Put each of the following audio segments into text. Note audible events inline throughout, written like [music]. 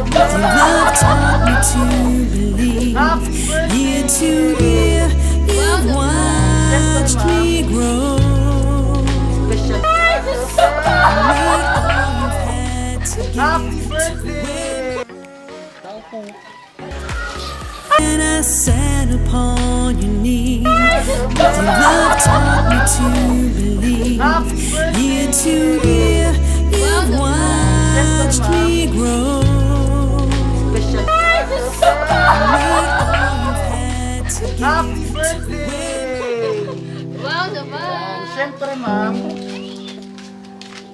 Love taught me to believe. Year to year, you've watched me grow. And I sat upon your knee. Love taught me to believe. Year to year, you've watched me Happy birthday! Wow naman! Siyempre, ma'am,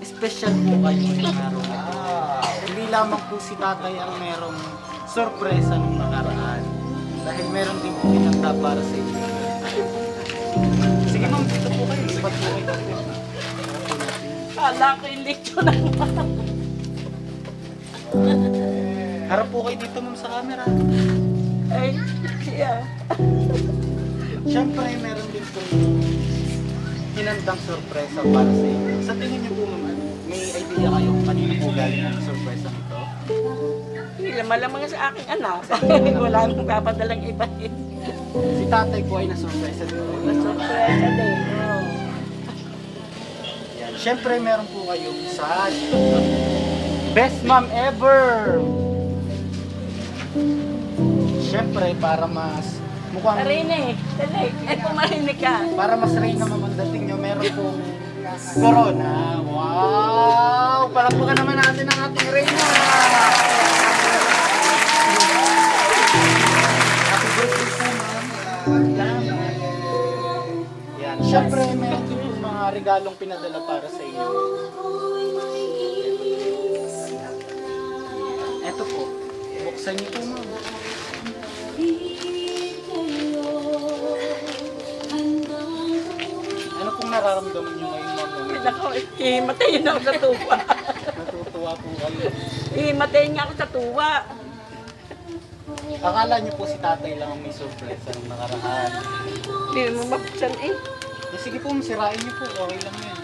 special po kayo ngayong araw na ito. Hindi lamang po si tatay ang merong sorpresa nung nakaraan. Dahil meron din po pinagda para sa inyo. Sige ma'am, dito po kayo. Lipat po kayo. Kala ko yung lechon na Harap po kayo dito ma'am sa camera. Ay, yeah. Siyempre, meron din po hinandang sorpresa para sa inyo. Sa tingin niyo po ma'am, may idea kayo kung kanino po galing ang sorpresa nito? Hindi malamang sa aking anak. [laughs] Wala nang papadalang iba eh. Si tatay po ay nasurpresa dito. Sorpresa din. Oh. Yan. Siyempre, meron po kayong sash. Best mom ever! Siyempre, para mas mukhang... Marinig, dali. Ay, pumarinig ka. Para mas rain naman ang dating nyo, meron pong corona. Wow! Palakpakan naman natin ang ating Reyna! Happy birthday po, ma'am. Salamat. Yan. Siyempre, meron din po mga regalong pinadala para sa inyo. Ito po. Buksan niyo po, Nako, ihimatayin ako sa tuwa. Natutuwa po kayo. Ihimatayin nga ako sa tuwa. Akala niyo po si tatay lang ang may surprise nung nakaraan. Hindi mo mabuksan eh. Eh, sige po, sirain niyo po. Okay lang yan.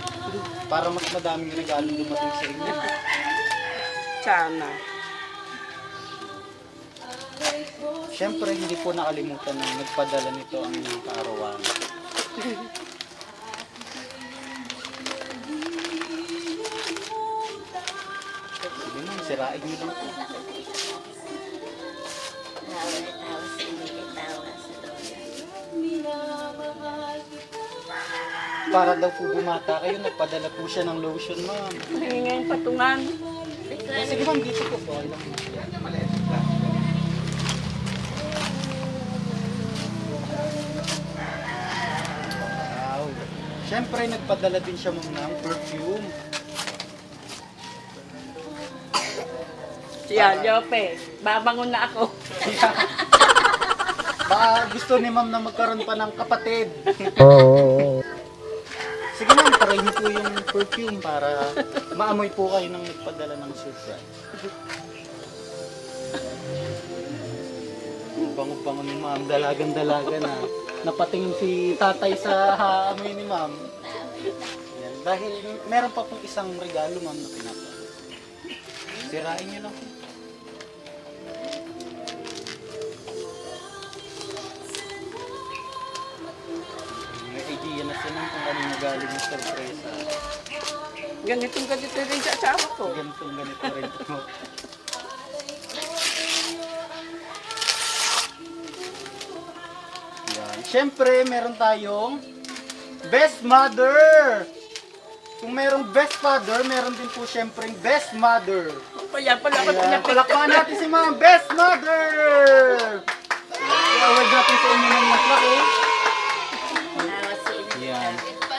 Para mas madaming regalo dumating sa inyo. Sana. Siyempre, hindi po nakalimutan na nagpadala nito ang inyong kaarawan. [laughs] sirain niyo lang po. Para daw po bumata kayo, nagpadala po siya ng lotion, ma'am. Hingi ngayon patungan. Eh, sige ma'am, dito po. Okay lang. Wow. Siyempre, nagpadala din siya ma'am ng perfume. Siya, Jope. Babangon na ako. [laughs] Baka gusto ni ma'am na magkaroon pa ng kapatid. Sige ma'am, try niyo po yung perfume para maamoy po kayo ng nagpadala ng surprise. Bango-bango ni ma'am, dalagan-dalaga na. Napatingin si tatay sa amoy ni ma'am. Yan. Dahil meron pa pong isang regalo ma'am na pinapa. Sirain niyo lang po. Sila kung ano yung galing yung sorpresa. Ganitong ganito rin sa asawa ko. Ganitong ganito rin po. Yan. Siyempre, meron tayong Best Mother! Kung merong Best Father, meron din po siyempre Best Mother. Kaya pala Ayan, tinapit. palakpakan natin si mga Best Mother! I-award natin sa inyo ng mas laki. Yan.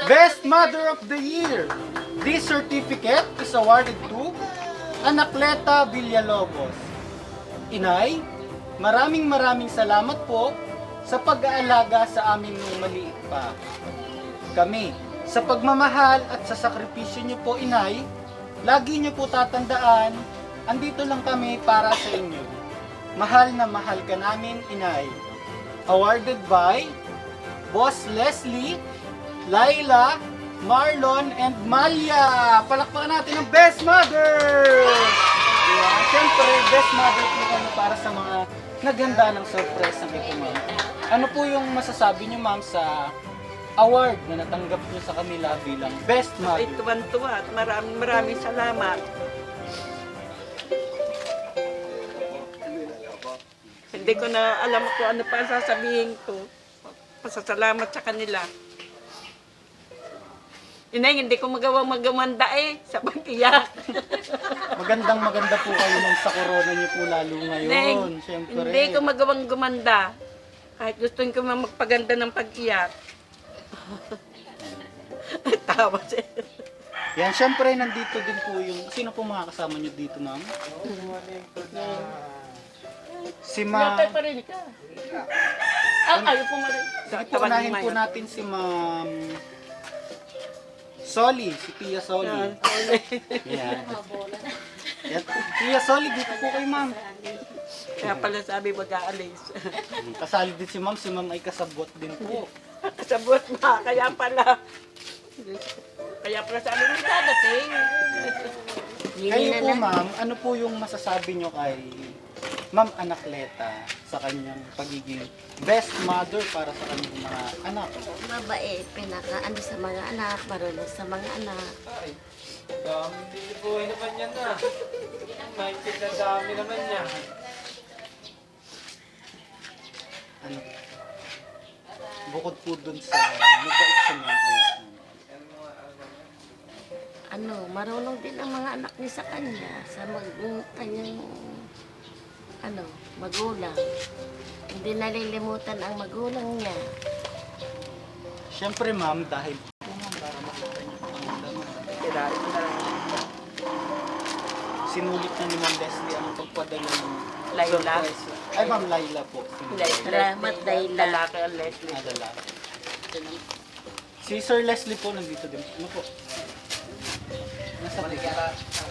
Best Mother of the Year. This certificate is awarded to Anakleta Villalobos. Inay, maraming maraming salamat po sa pag-aalaga sa amin nung maliit pa. Kami, sa pagmamahal at sa sakripisyo niyo po, Inay, lagi niyo po tatandaan, andito lang kami para sa inyo. Mahal na mahal ka namin, Inay. Awarded by Boss Leslie, Laila, Marlon, and Malia. Palakpakan natin ang Best Mother! Yeah. Siyempre, best mother po kami para sa mga naganda ng surprise ng ito, ma'am. Ano po yung masasabi niyo, ma'am, sa award na natanggap niyo sa kanila bilang best Ay, mother? tuwan-tuwa at maraming maraming salamat. Hindi ko na alam kung ano pa sasabihin ko. Pasasalamat sa kanila. Inay, hindi ko magawang magamanda eh sa pagkiyak. [laughs] Magandang maganda po kayo nung sa corona niyo po lalo ngayon. Neng, Siyempre. hindi ko magawang gumanda. Kahit gusto ko man magpaganda ng pag-iyak. [laughs] Tawa siya. Yan, siyempre, nandito din po yung... Sino po mga kasama niyo dito, ma'am? Si Ma... Yatay pa rin ka. Ah, ayaw po marin. Sige po, unahin po natin si Ma'am... Soli, si Tia Soli. Yan. Yan. Tia Soli, dito po kay ma'am. Kaya pala sabi mag-aalis. Kasali din si ma'am, si ma'am ay kasabot din po. Sabot na, kaya pala. Kaya pala sabi mo dadating. Kayo po ma'am, ano po yung masasabi nyo kay Ma'am Anakleta sa kanyang pagiging best mother para sa kanyang mga anak? Mabait, pinaka ano sa mga anak, marunong sa mga anak. Dami din buhay naman yan na. May pinadami naman niya. Ano? Bukod po dun sa mabait sa mga anak. Ano, marunong din ang mga anak niya sa kanya, sa mag, kanyang ano, magulang. Hindi nalilimutan ang magulang niya. Siyempre ma'am, dahil po ma'am, para makita niyo po ang laman. Kirain na lang. Sinulit na ni Ma'am Leslie ang pagpadala ng Laila. surprise. Ay, Ma'am Laila po. Leslie. Salamat, Dayla. Lalaki ang Leslie. Nadala. Si Sir Leslie po nandito din. Ano po? Nasa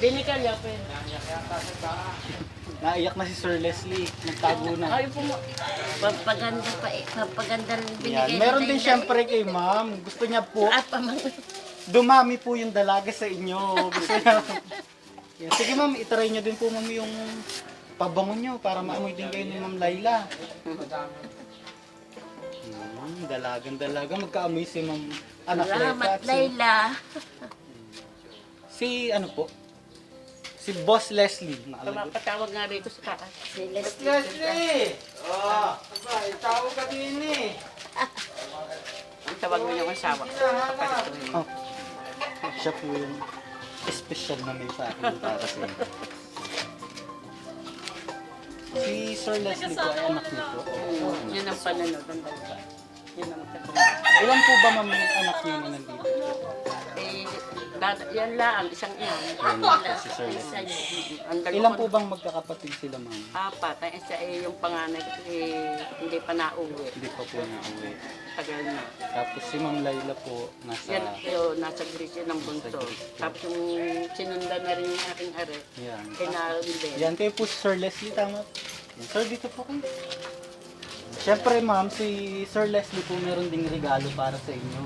Binigyan niya pa yun. Naiyak na si Sir Leslie. Nagtago na. Ayaw po mo. Pampaganda pa eh, pampaganda rin binigay Yan. Meron din siyempre kay Ma'am. Gusto niya po, Ah, pamang... dumami po yung dalaga sa inyo. Gusto niya. Yan. Sige Ma'am, itry niyo din po Ma'am yung pabango niyo para maamoy din kayo ni Ma'am Laila. Hmm, dalagang dalaga. Magkaamoy si Ma'am Anak Salamat, Layla. si ano po? Si Boss Leslie. Nakalagay. Patawag nga rito sa taas. Si Leslie. Leslie! Oh, aba, itaw ka din eh. Ang tawag mo yung asawa. Oh. Siya po yung special na may sa akin para sa inyo. Si Sir Leslie po ay anak niyo po. Yun ang pananood ng dalawa. Yun ang kasunod. Ilan po ba ma'am yung anak niyo na nandito? Eh, dada, yan lang, isang yan. Po, si Sir Isa. Ang dalawa Ilan ko- po bang magkakapatid sila ma'am? Apat. Ang isa eh, yung panganay eh, hindi pa nauwi. Hindi pa po na uwi. Tagal na. Tapos si Ma'am Laila po nasa... Yan, yun, nasa Greece yun ang bunso. Greece. Tapos yung sinundan na rin yung aking are, Yan. kinarili. Yan kayo po si Sir Leslie, tama? Yan, Sir, dito po kayo. Siyempre ma'am, si Sir Leslie po meron ding regalo para sa inyo.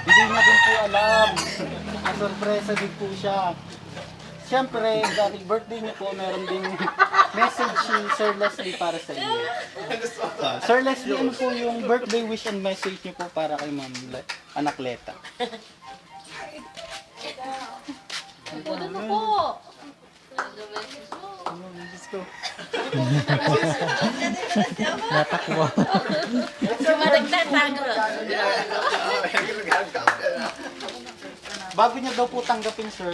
Hindi niya din po alam. Ang sorpresa din po siya. Siyempre, dahil birthday niyo po, meron ding message si Sir Leslie para sa inyo. Sir Leslie, ano po yung birthday wish and message niyo po para kay Ma'am Le- Anak Leta? Diyos ko. Sumaragtatago. Bago niya daw po tanggapin, sir,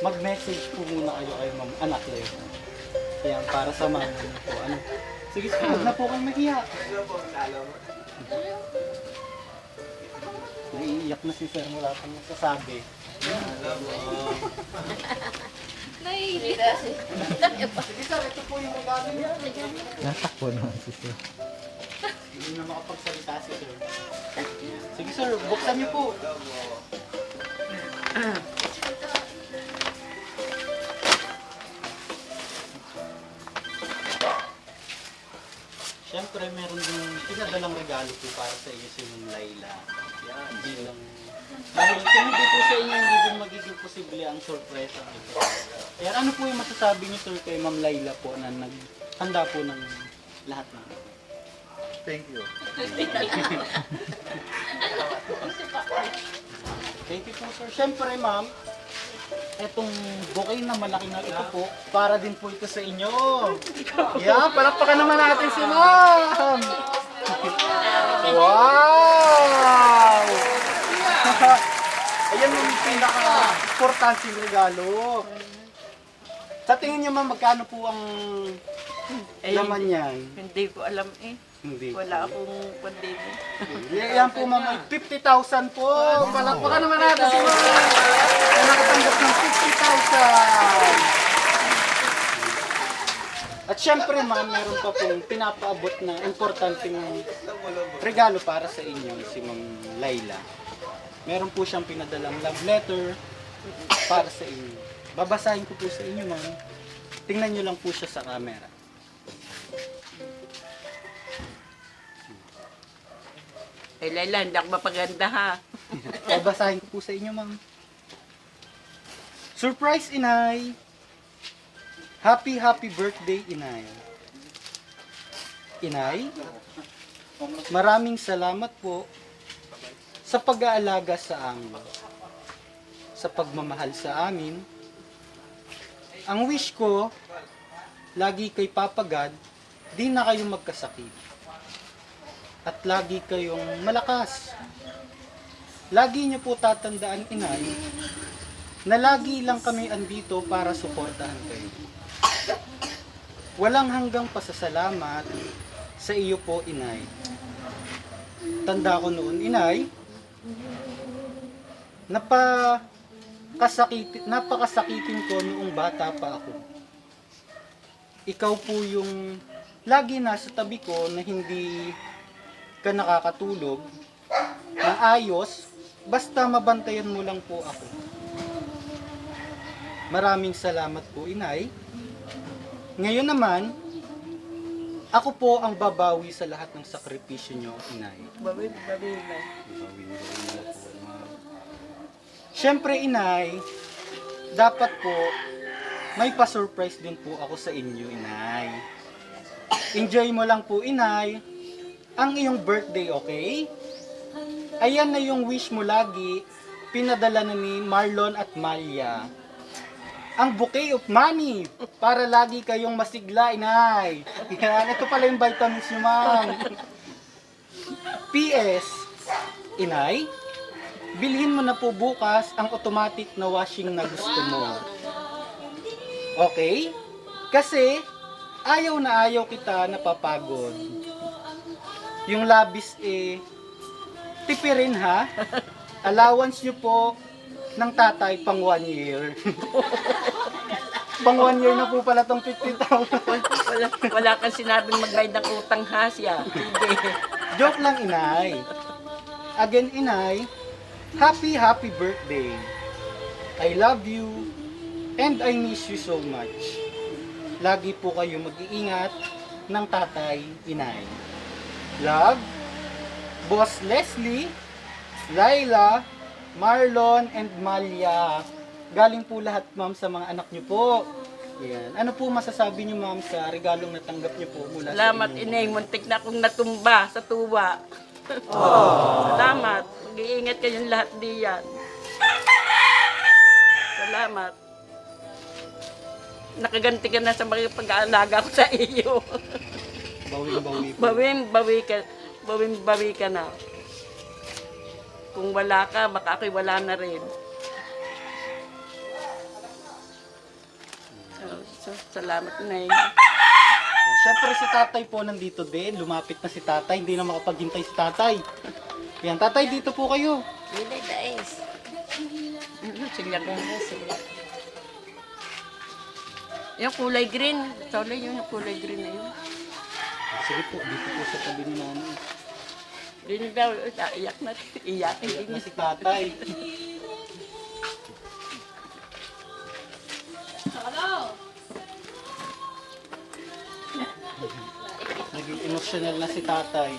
mag-message po muna kayo kay Ma'am Anak Leta. Yan, para sa mama niyo po. Ano? Sige, sir, huwag na po kang mahiya. Naiiyak na si sir, wala pang nasasabi. Sige sir, ito po yung regalo niya. Natakbo naman si Sir. Hindi na makapagsalita si sir. Sige sir, buksan niyo po. Siyempre, meron din pinadalang regalo po para sa iyo si Laila. Yan, bilang... Dahil kung hindi po sa inyo, hindi din magiging posible ang surprise ang ito. Ayan, ano po yung masasabi niyo sir kay Ma'am Laila po na naghanda po ng lahat ng Thank you. [laughs] [laughs] Thank you po sir. Siyempre ma'am, etong bouquet na malaki na ito po, para din po ito sa inyo. Yeah, palakpakan naman natin si ma'am. Wow! Ayan yung pinaka-importanting regalo. Sa tingin niyo ma'am, magkano po ang laman yan? Hindi ko alam eh. Hindi. Wala akong pandemic. Yan po ma'am, ay 50,000 po. Palakpakan naman natin si ma'am. Na nakatanggap ng 50,000. At syempre ma'am, meron pa pong pinapaabot na importanteng regalo para sa inyo si Ma'am Laila. Meron po siyang pinadalang love letter para sa inyo. Babasahin ko po sa inyo ma'am. Tingnan nyo lang po siya sa camera. Eh, Laila, hindi ako mapaganda ha. [laughs] Babasahin ko po sa inyo, ma'am. Surprise, Inay! Happy, happy birthday, Inay. Inay, maraming salamat po sa pag-aalaga sa amin. Sa pagmamahal sa amin. Ang wish ko, lagi kay Papa God, di na kayong magkasakit. At lagi kayong malakas. Lagi niyo po tatandaan, inay, na lagi lang kami andito para suportahan kayo. Walang hanggang pasasalamat sa iyo po, inay. Tanda ko noon, inay, napa kasakitin, napakasakitin ko noong bata pa ako. Ikaw po yung lagi nasa tabi ko na hindi ka nakakatulog na ayos, basta mabantayan mo lang po ako. Maraming salamat po, inay. Ngayon naman, ako po ang babawi sa lahat ng sakripisyo nyo, inay. Bawi, bawi na. Siyempre, inay, dapat po, may pa-surprise din po ako sa inyo, inay. Enjoy mo lang po, inay, ang iyong birthday, okay? Ayan na yung wish mo lagi, pinadala na ni Marlon at Malia. Ang bouquet of money, para lagi kayong masigla, inay. Yan, ito pala yung vitamins nyo, ma'am. P.S. Inay, bilhin mo na po bukas ang automatic na washing na gusto mo. Okay? Kasi, ayaw na ayaw kita napapagod. Yung labis eh, tipirin ha. Allowance nyo po ng tatay pang one year. pang one year na po pala tong 50,000. Wala, wala kang sinabing magbayad ng utang ha siya. Hindi. Joke lang, inay. Again, inay, happy, happy birthday. I love you and I miss you so much. Lagi po kayo mag-iingat ng tatay, inay. Love, Boss Leslie, Laila, Marlon, and Malia. Galing po lahat, ma'am, sa mga anak niyo po. Yan. Ano po masasabi niyo, ma'am, sa regalong natanggap niyo po mula Salamat, sa inyo? inay. Muntik na akong natumba sa tuwa. Salamat. Mag-iingat kayong lahat diyan. Salamat. Nakaganti ka na sa mga pag-aalaga ko sa iyo. [laughs] Bawi-bawi po. Bawin, bawi ka. Bawin, bawi ka na. Kung wala ka, baka ako'y wala na rin. So, so, salamat, Nay. Siyempre si tatay po nandito din. Lumapit na si tatay. Hindi na makapaghintay si tatay. Yan, tatay, dito po kayo. Hindi, dais. Sige ko. Yung kulay green. Sorry, yung kulay green na yun. Sige po, dito po sa tabi ni nanay. Green daw, iyak na rin. Iyak, Iyak hindi na si tatay. Naging emotional na si tatay.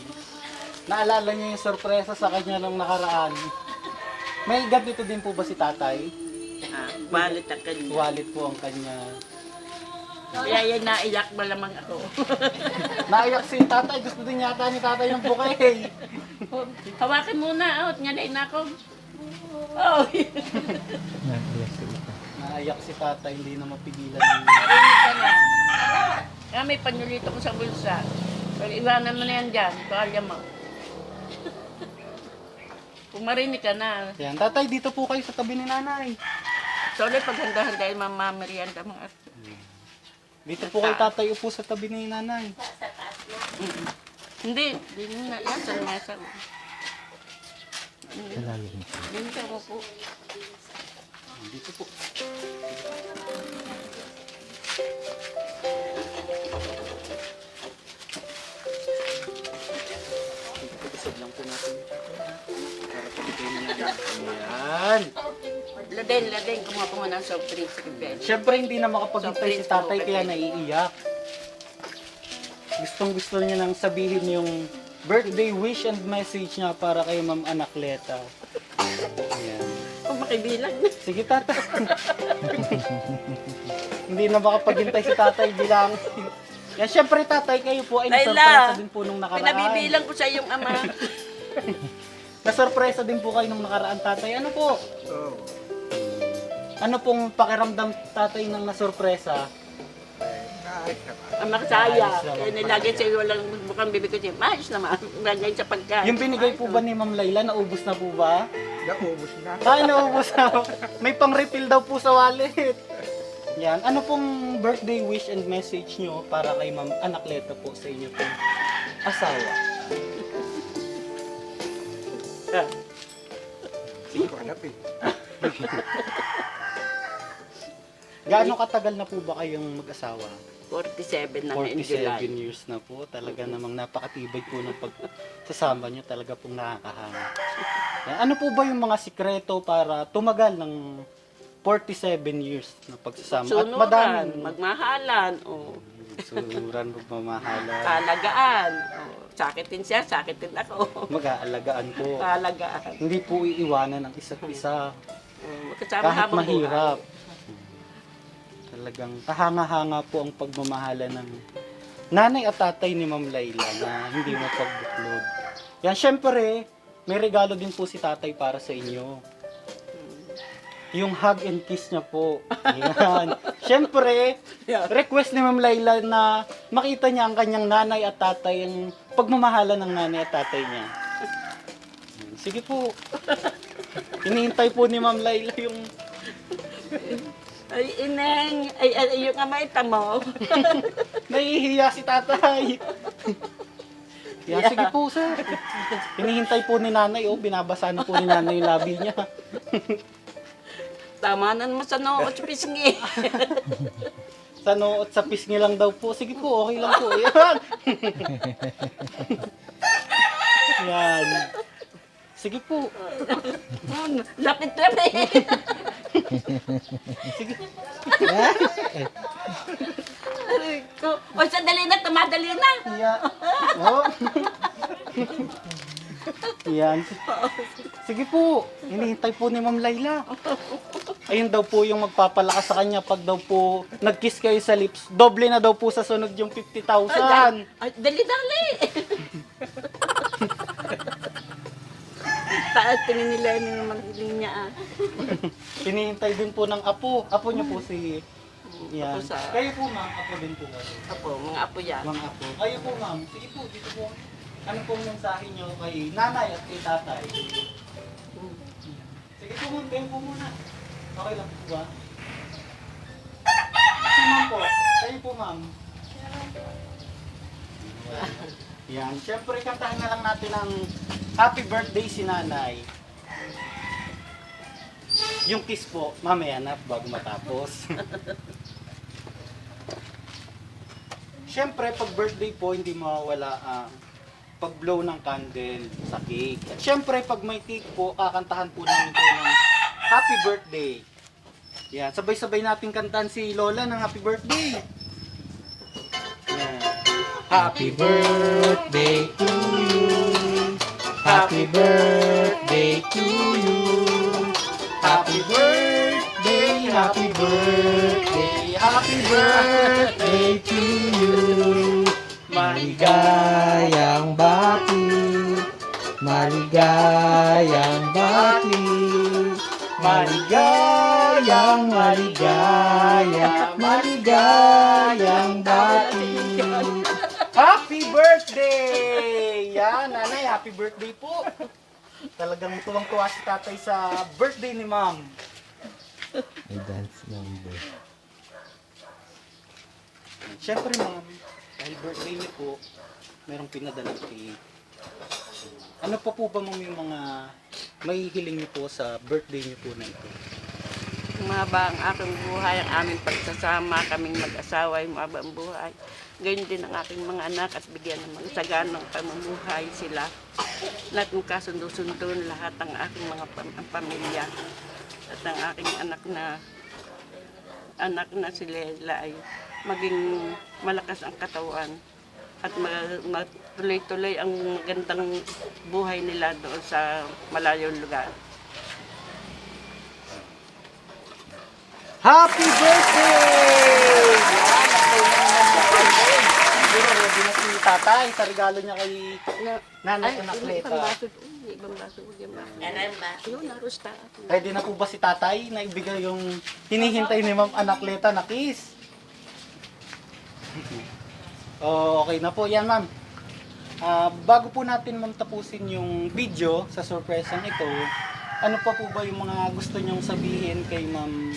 Naalala niyo yung sorpresa sa kanya nung nakaraan. May ganito din po ba si tatay? Ah, Wallet ang kanya. Wallet po ang kanya. Kaya yan naiyak malamang ako. [laughs] Naiyak si tatay. Gusto din yata ni tatay ng bouquet. [laughs] Hawakan muna, out nga na ako. Oh, [laughs] Naiyak si tatay. Hindi na mapigilan. Kaya may panyulito ko sa bulsa. Pero iwanan mo na yan dyan, tuwalya mo. Kung marinig ka na, Yan. Tatay, dito po kayo sa tabi ni nanay. sorry paghanda-handa yung mamamerienda mo. At Dito po kayo tatay upo sa tabi ni nanay. Hindi, hindi mo na yan sa mesa mo. Hindi ka mo po. Dito po. Isog lang po natin. Ayan. Laden, laden, kumuha muna ng soft drinks sa bed. Siyempre hindi na makapaghintay si tatay kaya naiiyak. Gustong gusto niya nang sabihin yung birthday wish and message niya para kay Ma'am Anakleta. Ayan. Kung makibilang. Sige tatay. hindi na makapaghintay si tatay bilang. Yan, syempre tatay kayo po ay Layla, nasurpresa din po nung nakaraan. Pinabibilang ko sa iyong ama. [laughs] Nasurpresa din po kayo nung nakaraan tatay. Ano po? Ano pong pakiramdam tatay ng nasurpresa? Ang makasaya. Ayos naman Kaya nilagay sa iyo walang bukang bibig ko siya. Maayos naman. [laughs] Lagay sa pagkain. Yung binigay po ba ni Ma'am Layla, naubos na po ba? Naubos na. Ay, naubos na. May pang-refill daw po sa wallet. Yan. Ano pong birthday wish and message nyo para kay Ma'am Anakleta po sa inyo pong asawa? Hindi ko alam eh. Gaano katagal na po ba kayong mag-asawa? 47 na ngayon July. 47 years na po. Talaga namang napakatibay po ng pagsasama nyo. Talaga pong nakakahanga. Yan. Ano po ba yung mga sikreto para tumagal ng 47 years na pagsasama? At Sunuran, madaming magmahalan, o sunuran, magmamahalan, kalagaan. O, sakitin siya, sakitin ako. [laughs] mag-aalagaan po. Kalagaan. Hindi po iiwanan ang isa't isa O, magkasama kahit habang mahirap. Talagang kahanga-hanga po ang pagmamahala ng nanay at tatay ni Ma'am Layla na hindi mapagbuklod. Yan, syempre, may regalo din po si tatay para sa inyo. Yung hug and kiss niya po. Yan. Syempre, request ni Ma'am Layla na makita niya ang kanyang nanay at tatay, ang pagmamahala ng nanay at tatay niya. Sige po. Hinihintay po ni Ma'am Layla yung Ay, ineng, ay, ay, yung amay tamo. [laughs] Nahihiya si tatay. Yan, sige po, sir. Hinihintay po ni nanay, oh. Binabasa na po ni nanay yung labi niya. [laughs] Tama na naman sa noo, pisngi. [laughs] Sa noo at sa pisngi lang daw po. Sige po, okay lang po. [laughs] Yan. [laughs] Yan. Sige po. Lapit-lapit. Sige. Aray ko. O, sandali na, tumadali na. Yan. Oh. Yan. Sige po. Hinihintay po ni Ma'am Layla. Ayun daw po yung magpapalakas sa kanya pag daw po nag-kiss kayo sa lips. Doble na daw po sa sunod yung 50,000. Ay, dali-dali. [laughs] Taas tingin nila yun naman niya. ah. Hinihintay din po ng apo. Apo niyo po si... Yan. Apo sa- Kayo po ma'am, apo din po kayo. Apo, mga apo yan. Mga apo. Kayo po ma'am, sige po, dito po. Ano pong mensahe niyo kay nanay at kay tatay? Sige kayo po muna. Okay lang po ba? Si ma'am po, kayo po ma'am. Yan, syempre kantahan na lang natin ang happy birthday si nanay. Yung kiss po, mamaya na bago matapos. [laughs] Siyempre, pag birthday po, hindi mawawala ang pag-blow ng candle sa cake. At siyempre, pag may cake po, kakantahan po namin po ng happy birthday. Yan, sabay-sabay natin kantahan si Lola ng happy birthday. Yan. Happy birthday to you. Happy birthday to you. Happy birthday, happy birthday, happy birthday to you. Maligayang bati, maligayang bati, maligayang, maligayang, maligayang bati. Happy birthday! Yan, nanay, happy birthday po. Talagang tuwang-tuwa si tatay sa birthday ni ma'am. May dance number. Siyempre ma'am, dahil birthday niyo po, merong pinadalang cake. Ano pa po ba ma'am yung mga may hiling niyo po sa birthday niyo po na ito? Umaba ang aking buhay, ang aming pagsasama, kaming mag-asawa, yung umaba ang buhay. Ganyan din ang aking mga anak at bigyan ng mga sagan ng pamumuhay sila. Lahat ng kasundo-sundo, lahat ng aking mga pam- ang pamilya. At ang aking anak na anak na si Lela ay maging malakas ang katawan at ma- matuloy-tuloy ang magandang buhay nila doon sa malayong lugar. Happy birthday! Ready na si tatay sa regalo niya kay nanay Ay, na Cleta. Ready na po ba si tatay na ibigay yung hinihintay ni Ma'am Anakleta na kiss? Oh, okay na po yan, ma'am. Ah, bago po natin ma'am tapusin yung video sa surpresang ito, ano pa po ba yung mga gusto nyong sabihin kay Ma'am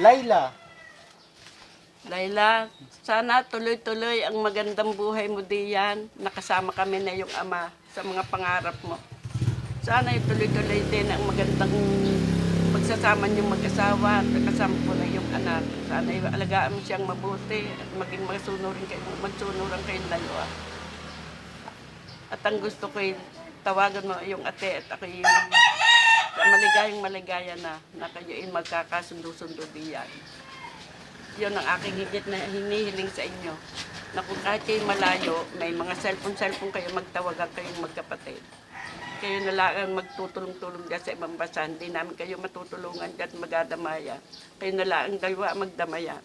Laila? Laila, sana tuloy-tuloy ang magandang buhay mo diyan. Nakasama kami na yung ama sa mga pangarap mo. Sana yung tuloy-tuloy din ang magandang pagsasama niyong mag-asawa kasama po na yung anak. Sana yung alagaan mo siyang mabuti at maging magsunurin kayo, magsunuran kayong dalawa. At ang gusto ko ay tawagan mo yung ate at ako yung maligayang maligaya na na kayo ay magkakasundo-sundo diyan. Yun ang aking higit na hinihiling sa inyo. Na kung kahit kayo malayo, may mga cellphone-cellphone kayo, magtawagan kayong magkapatid. Kayo na lang ang magtutulong-tulong dyan sa ibang bansa. Hindi namin kayo matutulungan dyan at magadamaya. Kayo na lang ang dalawa magdamaya.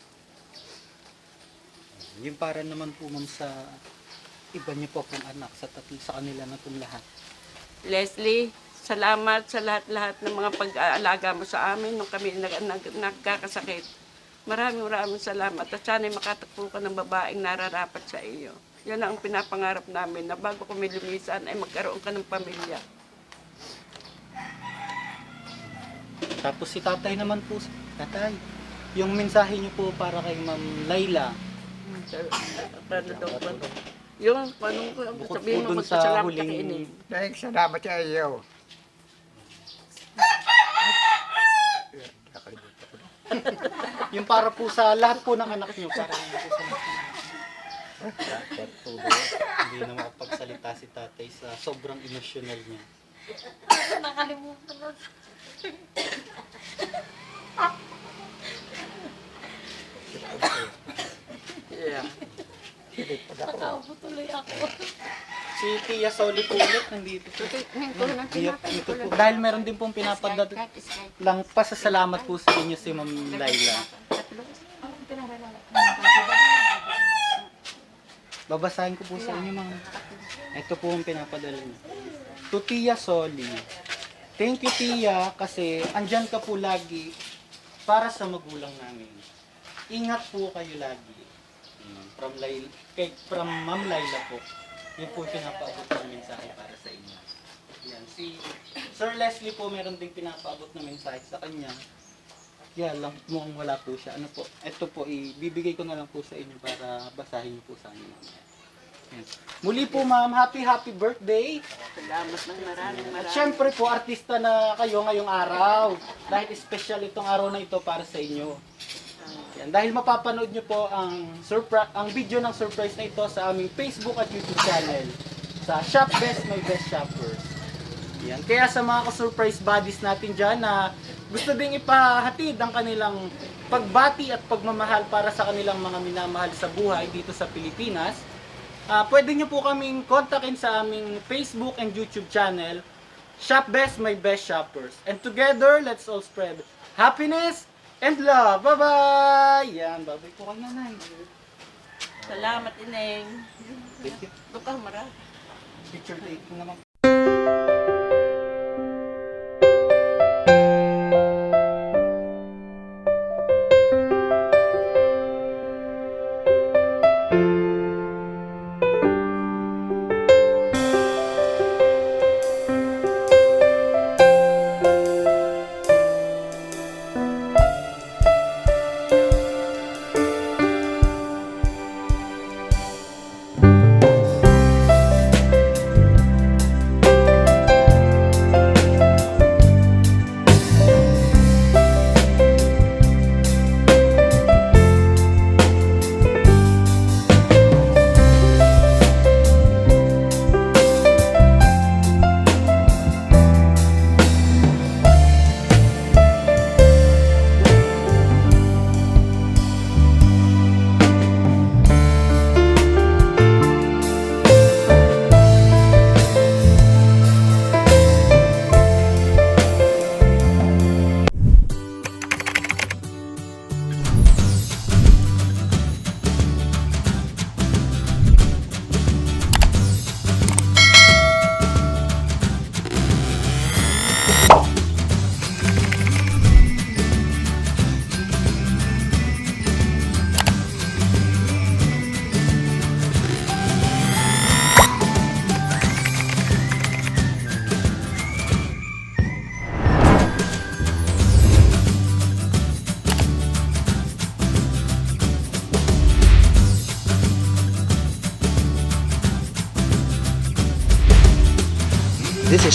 Yung para naman po ma'am sa iba niyo po pong anak sa tatlo sa kanila na pong lahat. Leslie, salamat sa lahat-lahat ng mga pag-aalaga mo sa amin nung kami nag nag nagkakasakit. Maraming maraming salamat at sana'y makatagpo ka ng babaeng nararapat sa iyo. Yan ang pinapangarap namin na bago kami lumisan ay magkaroon ka ng pamilya. Tapos si tatay naman po, tatay, yung mensahe niyo po para kay Ma'am Laila, Paano daw ba? Yung, anong ko, Bukod sabihin po mo dun sa magpasalamat ka huling- kay Ining. Dahil salamat sa iyo. Ko yung para po sa lahat po ng anak niyo, para po sa po ba, hindi na makapagsalita si tatay sa sobrang emosyonal niya. Yeah. Si Tia Soli po ulit, nandito po. Tia, ito po. Dahil meron din pong pinapadad lang pasasalamat po sa inyo si Ma'am Laila. Babasahin ko po sa inyo mga. Ito po ang pinapadala niya. To Tia Soli. Thank you Tia kasi andyan ka po lagi para sa magulang namin. Ingat po kayo lagi. Mm, From Laila, kay from Ma'am Laila po. Yun po pinapaabot ng mensahe para sa inyo. Yan. Si Sir Leslie po meron ding pinapaabot ng mensahe sa kanya. Kaya lang mukhang wala po siya. Ano po? Ito po, ibibigay ko na lang po sa inyo para basahin niyo po sa amin. mamaya. Yan. Muli po ma'am, happy happy birthday. Salamat ng maraming At maraming. syempre po, artista na kayo ngayong araw. Dahil special itong araw na ito para sa inyo. Yan. Dahil mapapanood nyo po ang, surpri- ang video ng surprise na ito sa aming Facebook at YouTube channel. Sa Shop Best My Best Shoppers. Yan. Kaya sa mga ka-surprise buddies natin dyan na gusto ding ipahatid ang kanilang pagbati at pagmamahal para sa kanilang mga minamahal sa buhay dito sa Pilipinas, Ah, pwede nyo po kaming kontakin sa aming Facebook and YouTube channel, Shop Best My Best Shoppers. And together, let's all spread happiness, and love. Bye-bye! Yan, bye-bye po kayo nanay. Salamat, Ineng. Doon ka, marami. Picture taking naman.